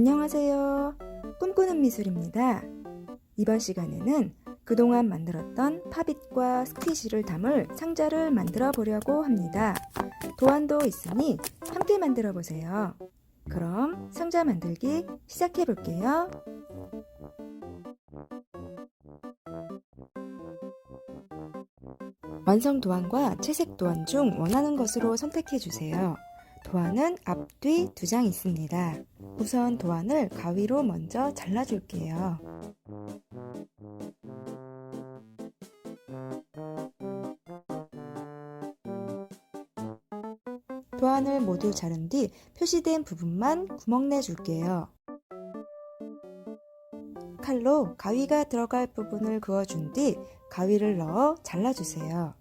안녕하세요. 꿈꾸는 미술입니다. 이번 시간에는 그동안 만들었던 팝잇과 스퀴시를 담을 상자를 만들어 보려고 합니다. 도안도 있으니 함께 만들어 보세요. 그럼 상자 만들기 시작해 볼게요. 완성 도안과 채색 도안 중 원하는 것으로 선택해 주세요. 도안은 앞뒤 두 장 있습니다. 우선 도안을 가위로 먼저 잘라줄게요. 도안을 모두 자른 뒤 표시된 부분만 구멍 내줄게요. 칼로 가위가 들어갈 부분을 그어준 뒤 가위를 넣어 잘라주세요.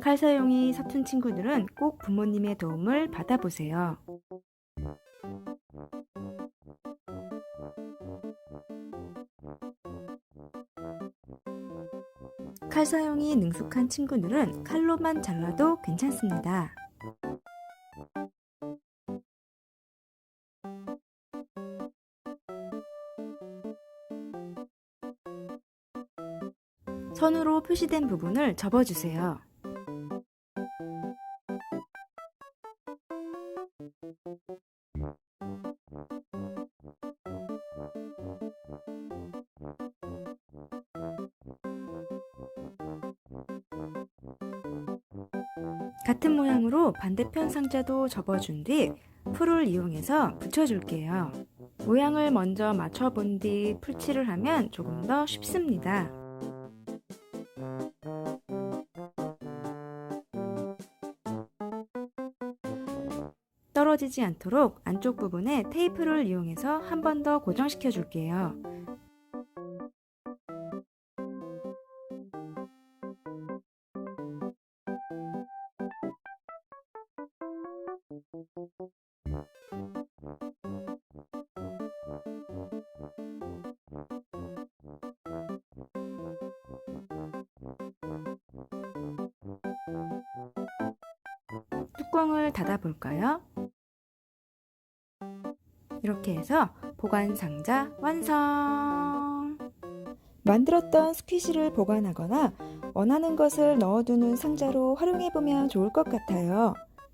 칼 사용이 서툰 친구들은 꼭 부모님의 도움을 받아보세요. 칼 사용이 능숙한 친구들은 칼로만 잘라도 괜찮습니다. 선으로 표시된 부분을 접어주세요. 같은 모양으로 반대편 상자도 접어준 뒤 풀을 이용해서 붙여줄게요. 모양을 먼저 맞춰본 뒤 풀칠을 하면 조금 더 쉽습니다. 떨어지지 않도록 안쪽 부분에 테이프를 이용해서 한 번 더 고정시켜 줄게요. 뚜껑을 닫아 볼까요? 이렇게 해서 보관 상자 완성! 만들었던 스퀴시를 보관하거나 원하는 것을 넣어두는 상자로 활용해보면 좋을 것 같아요.